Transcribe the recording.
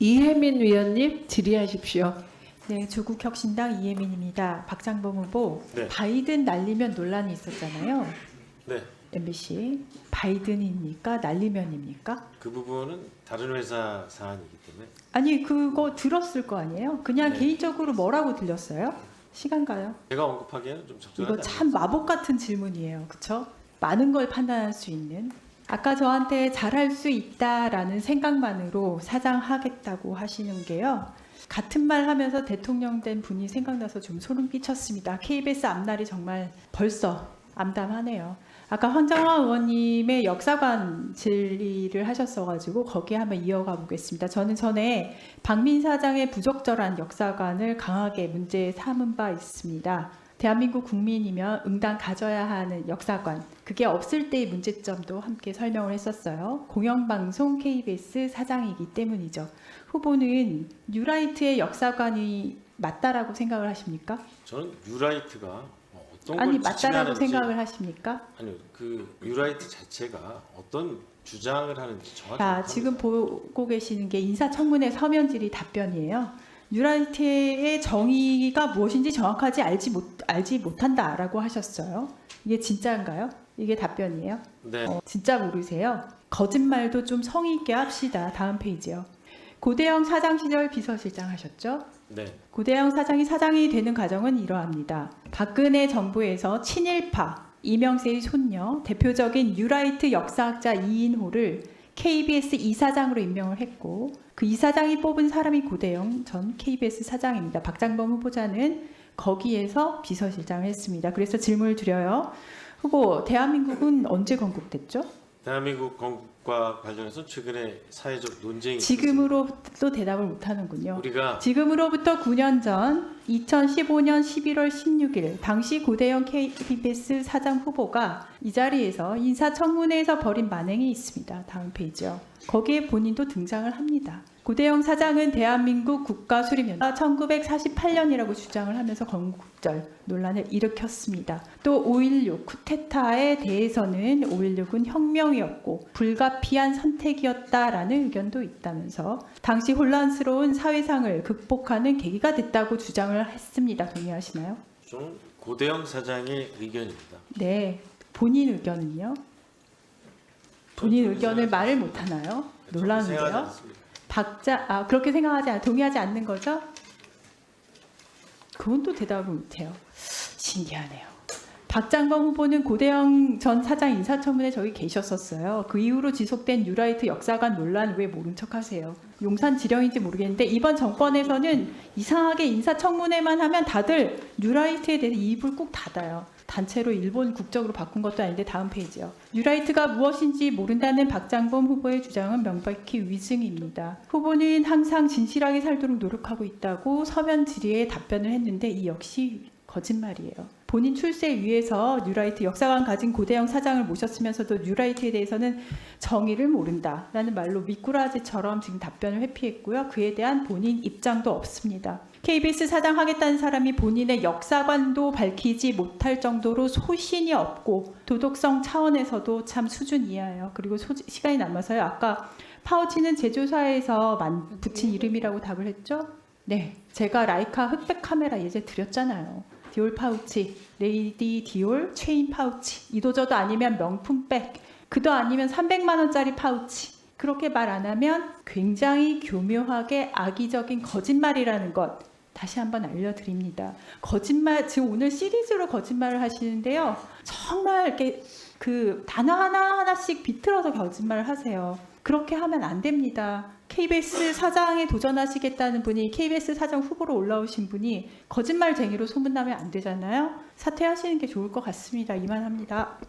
이혜민 위원님 질의하십시오. 네, 조국혁신당 이혜민입니다. 박장범 후보 네. 바이든 날리면 논란이 있었잖아요. 네, MBC 바이든입니까 날리면입니까? 그 부분은 다른 회사 사안이기 때문에 아니 그거 들었을 거 아니에요? 그냥 네. 개인적으로 뭐라고 들렸어요? 시간 가요? 제가 언급하기에는 좀 적절하지 이거 참 마법 같은 질문이에요. 그렇죠? 많은 걸 판단할 수 있는 아까 저한테 잘할 수 있다라는 생각만으로 사장하겠다고 하시는 게요. 같은 말 하면서 대통령 된 분이 생각나서 좀 소름 끼쳤습니다. KBS 앞날이 정말 벌써 암담하네요. 아까 황정화 의원님의 역사관 질의를 하셨어가지고 거기에 한번 이어가 보겠습니다. 저는 전에 박민 사장의 부적절한 역사관을 강하게 문제 삼은 바 있습니다. 대한민국 국민이면 응당 가져야 하는 역사관 그게 없을 때의 문제점도 함께 설명을 했었어요. 공영방송 KBS 사장이기 때문이죠. 후보는 뉴라이트의 역사관이 맞다라고 생각을 하십니까? 저는 뉴라이트가 뭐 어떤 아니 걸 맞다라고 생각을 하십니까? 아니요 그 뉴라이트 자체가 어떤 주장을 하는지 정확히 자. 지금 보고 계시는 게 인사청문회 서면질의 답변이에요. 뉴라이트의 정의가 무엇인지 정확하지 알지 못 알지 못한다라고 하셨어요. 이게 진짜인가요? 이게 답변이에요? 네, 어, 진짜 모르세요? 거짓말도 좀 성의 있게 합시다. 다음 페이지요. 고대영 사장 시절 비서실장 하셨죠? 네, 고대영 사장이 사장이 되는 과정은 이러합니다. 박근혜 정부에서 친일파 이명세의 손녀 대표적인 뉴라이트 역사학자 이인호를 KBS 이사장으로 임명을 했고 그 이사장이 뽑은 사람이 고대영 전 KBS 사장입니다. 박장범 후보자는 거기에서 비서실장을 했습니다. 그래서 질문을 드려요. 후보 대한민국은 언제 건국됐죠? 대한민국 건국과 관련해서 최근에 사회적 논쟁이 지금으로도 대답을 못하는군요. 우리가 지금으로부터 9년 전 2015년 11월 16일 당시 고대영 KBS 사장 후보가 이 자리에서 인사청문회에서 벌인 만행이 있습니다. 다음 페이지요. 거기에 본인도 등장을 합니다. 고대영 사장은 대한민국 국가수립연가 1948년이라고 주장을 하면서 건국절 논란을 일으켰습니다. 또 5.16 쿠데타에 대해서는 5.16은 혁명이었고 불가피한 선택이었다라는 의견도 있다면서 당시 혼란스러운 사회상을 극복하는 계기가 됐다고 주장을 했습니다. 동의하시나요? 저는 고대영 사장의 의견입니다. 네. 본인 의견은요? 본인 의견을 말을 못 하나요? 놀라운데요. 박자 아 그렇게 생각하지 않, 동의하지 않는 거죠? 그건 또 대답을 못해요. 신기하네요. 박장범 후보는 고대영 전 사장 인사청문회 저기 계셨었어요. 그 이후로 지속된 뉴라이트 역사관 논란 왜 모른 척하세요? 용산 지령인지 모르겠는데 이번 정권에서는 이상하게 인사청문회만 하면 다들 뉴라이트에 대해서 입을 꾹 닫아요. 단체로 일본 국적으로 바꾼 것도 아닌데 다음 페이지요. 뉴라이트가 무엇인지 모른다는 박장범 후보의 주장은 명백히 위증입니다. 후보는 항상 진실하게 살도록 노력하고 있다고 서면 질의에 답변을 했는데 이 역시 거짓말이에요. 본인 출세를 위해서 뉴라이트 역사관 가진 고대영 사장을 모셨으면서도 뉴라이트에 대해서는 정의를 모른다라는 말로 미꾸라지처럼 지금 답변을 회피했고요. 그에 대한 본인 입장도 없습니다. KBS 사장 하겠다는 사람이 본인의 역사관도 밝히지 못할 정도로 소신이 없고 도덕성 차원에서도 참 수준 이하예요. 그리고 소- 시간이 남아서요. 아까 파우치는 제조사에서 만, 붙인 이름이라고 답을 했죠? 네, 제가 라이카 흑백 카메라 예제 드렸잖아요. 디올 파우치, 레이디 디올 체인 파우치, 이도저도 아니면 명품백, 그도 아니면 300만 원짜리 파우치. 그렇게 말 안 하면 굉장히 교묘하게 악의적인 거짓말이라는 것 다시 한번 알려드립니다. 거짓말 지금 오늘 시리즈로 거짓말을 하시는데요. 정말 이렇게 그 단어 하나 하나씩 비틀어서 거짓말을 하세요. 그렇게 하면 안 됩니다. KBS 사장에 도전하시겠다는 분이 KBS 사장 후보로 올라오신 분이 거짓말쟁이로 소문나면 안 되잖아요. 사퇴하시는 게 좋을 것 같습니다. 이만합니다.